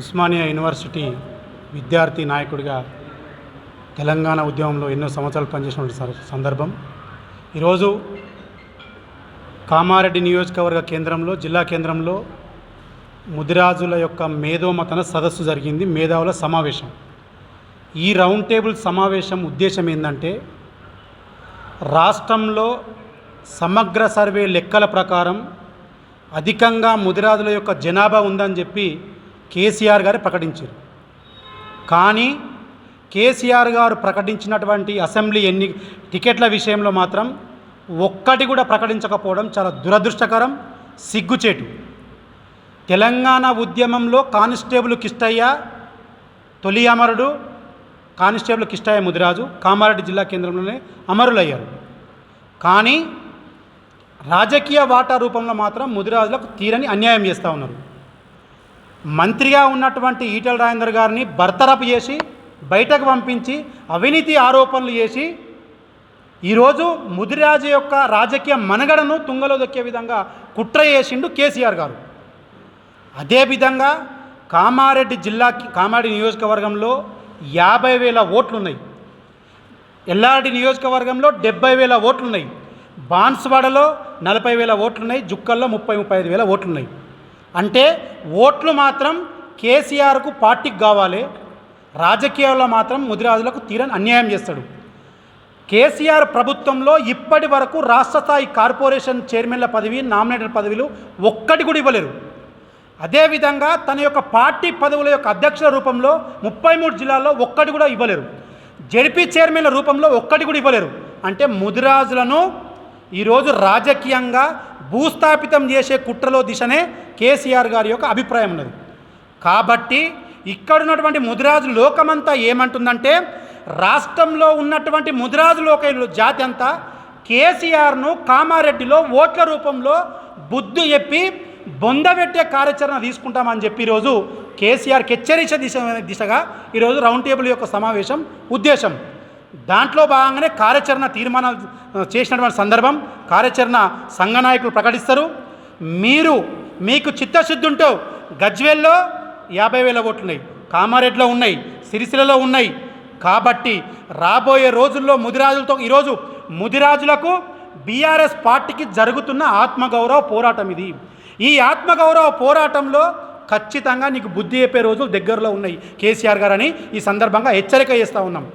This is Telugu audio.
ఉస్మానియా యూనివర్సిటీ విద్యార్థి నాయకుడిగా తెలంగాణ ఉద్యమంలో ఎన్నో సంవత్సరాలు పనిచేసిన సందర్భం. ఈరోజు కామారెడ్డి నియోజకవర్గ కేంద్రంలో జిల్లా కేంద్రంలో ముదిరాజుల యొక్క మేధోమతన సదస్సు జరిగింది మేధావుల సమావేశం. ఈ రౌండ్ టేబుల్ సమావేశం ఉద్దేశం ఏంటంటే రాష్ట్రంలో సమగ్ర సర్వే లెక్కల ప్రకారం అధికంగా ముదిరాజుల యొక్క జనాభా ఉందని చెప్పి కేసీఆర్ గారు ప్రకటించారు. కానీ కేసీఆర్ గారు ప్రకటించినటువంటి అసెంబ్లీ ఎన్ని టికెట్ల విషయంలో మాత్రం ఒక్కటి కూడా ప్రకటించకపోవడం చాలా దురదృష్టకరం సిగ్గుచేటు. తెలంగాణ ఉద్యమంలో కానిస్టేబుల్ కిష్టయ్య తొలి అమరుడు కానిస్టేబుల్ కిష్టయ్య ముదిరాజు కామారెడ్డి జిల్లా కేంద్రంలోనే అమరులయ్యారు. కానీ రాజకీయ వాటా రూపంలో మాత్రం ముదిరాజులకు తీరని అన్యాయం చేస్తూ ఉన్నారు. మంత్రిగా ఉన్నటువంటి ఈటల రాజేందర్ గారిని బర్తరపు చేసి బయటకు పంపించి అవినీతి ఆరోపణలు చేసి ఈరోజు ముదిరాజు యొక్క రాజకీయ మనగడను తుంగలో దొక్కే విధంగా కుట్ర చేసిండు కేసీఆర్ గారు. అదేవిధంగా కామారెడ్డి జిల్లాకి కామారెడ్డి నియోజకవర్గంలో యాభై వేల ఓట్లున్నాయి. ఎల్లారెడ్డి నియోజకవర్గంలో డెబ్బై వేల ఓట్లున్నాయి. బాన్స్వాడలో నలభై వేల ఓట్లున్నాయి. జుక్కల్లో ముప్పై ముప్పై ఐదు వేల ఓట్లున్నాయి. అంటే ఓట్లు మాత్రం కేసీఆర్కు పార్టీకి కావాలి రాజకీయాల్లో మాత్రం ముదిరాజులకు తీరని అన్యాయం చేస్తాడు. కేసీఆర్ ప్రభుత్వంలో ఇప్పటి వరకు రాష్ట్ర స్థాయి కార్పొరేషన్ చైర్మన్ల పదవి నామినేటర్ పదవులు ఒక్కటి కూడా ఇవ్వలేరు. అదేవిధంగా తన యొక్క పార్టీ పదవుల యొక్క అధ్యక్షుల రూపంలో ముప్పై మూడు జిల్లాల్లో ఒక్కటి కూడా ఇవ్వలేరు. జడిపి చైర్మన్ల రూపంలో ఒక్కటి కూడా ఇవ్వలేరు. అంటే ముదిరాజులను ఈరోజు రాజకీయంగా భూస్థాపితం చేసే కుట్రలో దిశనే కేసీఆర్ గారి యొక్క అభిప్రాయం ఉన్నది. కాబట్టి ఇక్కడ ఉన్నటువంటి ముదిరాజు లోకమంతా ఏమంటుందంటే రాష్ట్రంలో ఉన్నటువంటి ముదిరాజు లోక జాతి అంతా కేసీఆర్ను కామారెడ్డిలో ఓట్ల రూపంలో బుద్ధి చెప్పి బొందబెట్టే కార్యాచరణ తీసుకుంటామని చెప్పి ఈరోజు కేసీఆర్కి హెచ్చరించ దిశ దిశగా ఈరోజు రౌండ్ టేబుల్ యొక్క సమావేశం ఉద్దేశం. దాంట్లో భాగంగానే కార్యాచరణ తీర్మానం చేసినటువంటి సందర్భం కార్యాచరణ సంఘ నాయకులు ప్రకటిస్తారు. మీరు మీకు చిత్తశుద్ధి ఉంటూ గజ్వేల్లో యాభై వేల ఓట్లున్నాయి కామారెడ్లో కామారెడ్డిలో ఉన్నాయి సిరిసిలలో ఉన్నాయి. కాబట్టి రాబోయే రోజుల్లో ముదిరాజులతో ఈరోజు ముదిరాజులకు బీఆర్ఎస్ పార్టీకి జరుగుతున్న ఆత్మగౌరవ పోరాటం ఇది. ఈ ఆత్మగౌరవ పోరాటంలో ఖచ్చితంగా నీకు బుద్ధి చెప్పే రోజులు దగ్గరలో ఉన్నాయి. కేసీఆర్ గారని ఈ సందర్భంగా హెచ్చరిక చేస్తూ ఉన్నాం.